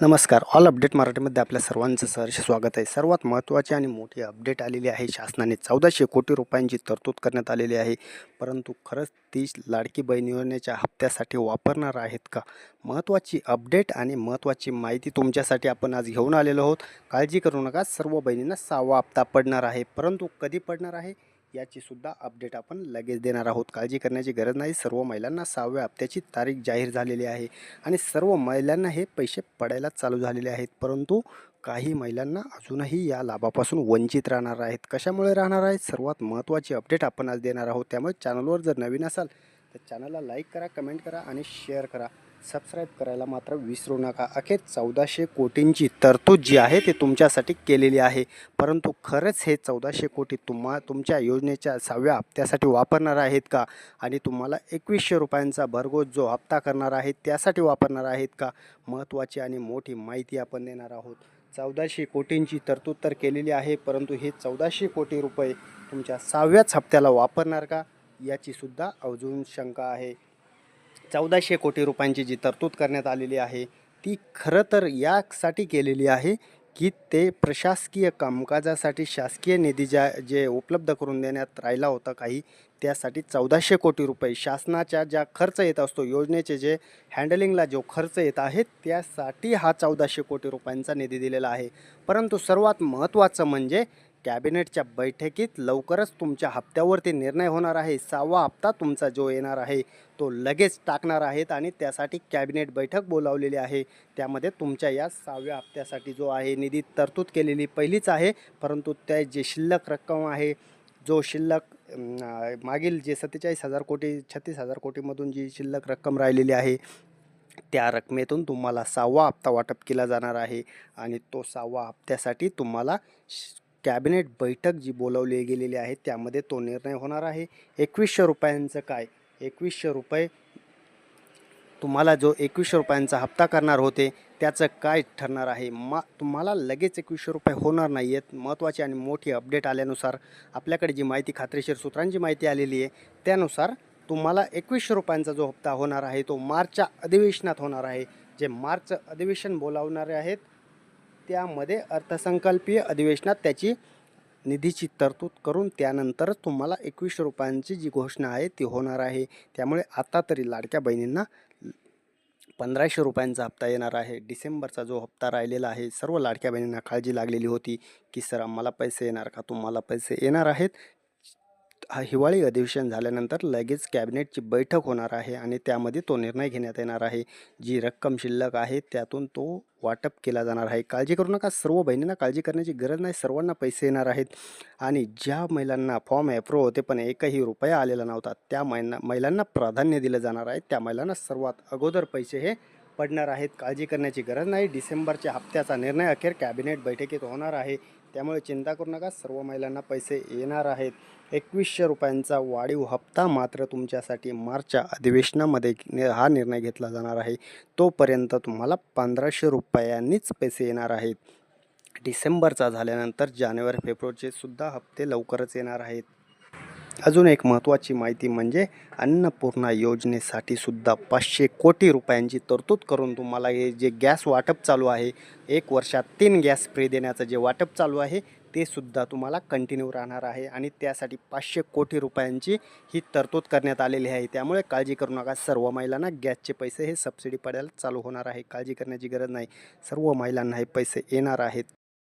नमस्कार. All update मराठीमध्ये आपल्या सर्वांचं सहर्ष स्वागत आहे. सर्वात महत्त्वाची आणि मोठी अपडेट आलेली आहे शासनाने. चौदाशे कोटी रुपयांची तरतूद करण्यात आलेली आहे. परंतु खरंच ती लाडकी बहीण योजनेच्या हप्त्यासाठी वापरणार आहेत का? महत्त्वाची अपडेट आणि महत्त्वाची माहिती तुमच्यासाठी आपण आज घेऊन आलेलो आहोत. काळजी करू नका. सर्व बहिणींना सहावा हप्ता पडणार आहे. परंतु कधी पडणार आहे? याची सुद्धा अपडेट आपण लगेच देणार आहोत. काळजी करण्याची गरज नाही. सर्व महिलांना सहाव्या हप्त्याची तारीख जाहीर झालेली आहे आणि सर्व महिलांना हे पैसे पडायला चालू झालेले आहेत. परंतु काही महिलांना अजूनही या लाभापासून वंचित राहणार आहेत. कशामुळे राहणार आहेत? सर्वात महत्त्वाची अपडेट आपण आज देणार आहोत. त्यामुळे चॅनलवर जर नवीन असाल तर चॅनलला लाईक करा कमेंट करा आणि शेअर करा. सबस्क्राईब करायला मात्र विसरू नका. अखेर चौदाशे कोटींची तरतूद जी आहे ते तुमच्यासाठी केलेली आहे. परंतु खरंच हे चौदाशे कोटी तुम्हा तुमच्या योजनेच्या सहाव्या हप्त्यासाठी वापरणार आहेत का? आणि तुम्हाला एकवीसशे रुपयांचा भरघोस जो हप्ता करणार आहे त्यासाठी वापरणार आहेत का? महत्त्वाची आणि मोठी माहिती आपण देणार आहोत. चौदाशे कोटींची तरतूद तर केलेली आहे परंतु हे चौदाशे कोटी रुपये तुमच्या सहाव्याच हप्त्याला वापरणार का? याचीसुद्धा अजून शंका आहे. चौदाशे कोटी रुपयांची जी तरतूद करण्यात आलेली आहे ती खरं तर यासाठी केलेली आहे की ते प्रशासकीय कामकाजासाठी शासकीय निधी ज्या जे उपलब्ध करून देण्यात राहिला होता काही त्यासाठी चौदाशे कोटी रुपये शासनाच्या ज्या खर्च येत असतो योजनेचे जे हँडलिंगला जो खर्च येत आहे त्यासाठी हा चौदाशे कोटी रुपयांचा निधी दिलेला आहे. परंतु सर्वात महत्त्वाचं म्हणजे कॅबिनेटच्या बैठकीत लवकरच तुमच्या हप्त्यावरती निर्णय होणार आहे. सहावा हप्ता तुमचा जो येणार आहे तो लगेच टाकणार आहेत आणि त्यासाठी कॅबिनेट बैठक बोलावलेली आहे. त्यामध्ये तुमच्या या सहाव्या हप्त्यासाठी जो आहे निधी तरतूद केलेली पहिलीच आहे. परंतु त्या जे शिल्लक रक्कम आहे जो शिल्लक मागील जे सत्तेचाळीस हजार कोटी छत्तीस हजार कोटीमधून जी शिल्लक रक्कम राहिलेली आहे त्या रकमेतून तुम्हाला सहावा हप्ता वाटप केला जाणार आहे. आणि तो सहावा हप्त्यासाठी तुम्हाला कॅबिनेट बैठक जी बोलावली गेलेली आहे त्यामध्ये तो निर्णय होणार आहे. एकवीसशे रुपयांचं काय? एकवीसशे रुपये तुम्हाला जो एकवीसशे रुपयांचा हप्ता करणार होते त्याचं काय ठरणार आहे? मा तुम्हाला लगेच एकवीसशे रुपये होणार नाही आहेत महत्त्वाची आणि मोठी अपडेट आल्यानुसार आपल्याकडे जी माहिती खात्रीशीर सूत्रांची माहिती आलेली आहे त्यानुसार तुम्हाला एकवीसशे रुपयांचा जो हप्ता होणार आहे तो मार्चच्या अधिवेशनात होणार आहे. जे मार्च अधिवेशन बोलावणारे आहेत त्यामध्ये अर्थसंकल्पीय अधिवेशनात त्याची निधीची तरतूद करून त्यानंतरच तुम्हाला एकवीसशे रुपयांची जी घोषणा आहे ती होणार आहे. त्यामुळे आता तरी लाडक्या बहिणींना पंधराशे रुपयांचा हप्ता येणार आहे. डिसेंबरचा जो हप्ता राहिलेला आहे सर्व लाडक्या बहिणींना काळजी लागलेली होती की सर आम्हाला पैसे येणार का? तुम्हाला पैसे येणार आहेत. हा हिवाळी अधिवेशन झाल्यानंतर लगेच कॅबिनेटची बैठक होणार आहे आणि त्यामध्ये तो निर्णय घेण्यात येणार आहे. जी रक्कम शिल्लक आहे त्यातून तो वाटप केला जाणार आहे. काळजी करू नका सर्व बहिणींना काळजी करण्याची गरज नाही. सर्वांना पैसे येणार आहेत. आणि ज्या महिलांना फॉर्म अप्रूव्ह होते पण एकही रुपया आलेला नव्हता त्या महिला महिलांना प्राधान्य दिलं जाणार आहे. त्या महिलांना सर्वात अगोदर पैसे हे पडणार आहेत काळजी करण्याची गरज नाही. डिसेंबरच्या हप्त्याचा निर्णय अखेर कॅबिनेट बैठकीत होणार आहे. त्यामुळे चिंता करू नका सर्व महिलांना पैसे येणार आहेत. एकवीसशे रुपयांचा वाढीव हप्ता मात्र तुमच्यासाठी मार्चच्या अधिवेशनामध्ये हा निर्णय घेतला जाणार आहे. तोपर्यंत तुम्हाला पंधराशे रुपयांनीच पैसे येणार आहेत. डिसेंबरचा झाल्यानंतर जानेवारी फेब्रुवारीचे सुद्धा हप्ते लवकरच येणार आहेत. अजून एक महत्त्वाची माहिती म्हणजे अन्नपूर्णा योजनेसाठी सुद्धा पाचशे कोटी रुपयांची तरतूद करून तुम्हाला हे जे गॅस वाटप चालू आहे एक वर्षात तीन गॅस फ्री देण्याचं जे वाटप चालू आहे ते सुद्धा तुम्हाला कंटिन्यू राहणार आहे आणि त्यासाठी पाचशे कोटी रुपयांची ही तरतूद करण्यात आलेली आहे. त्यामुळे काळजी करू नका सर्व महिलांना गॅसचे पैसे हे सबसिडी पडायला चालू होणार आहे. काळजी करण्याची गरज नाही. सर्व महिलांना हे पैसे येणार आहेत.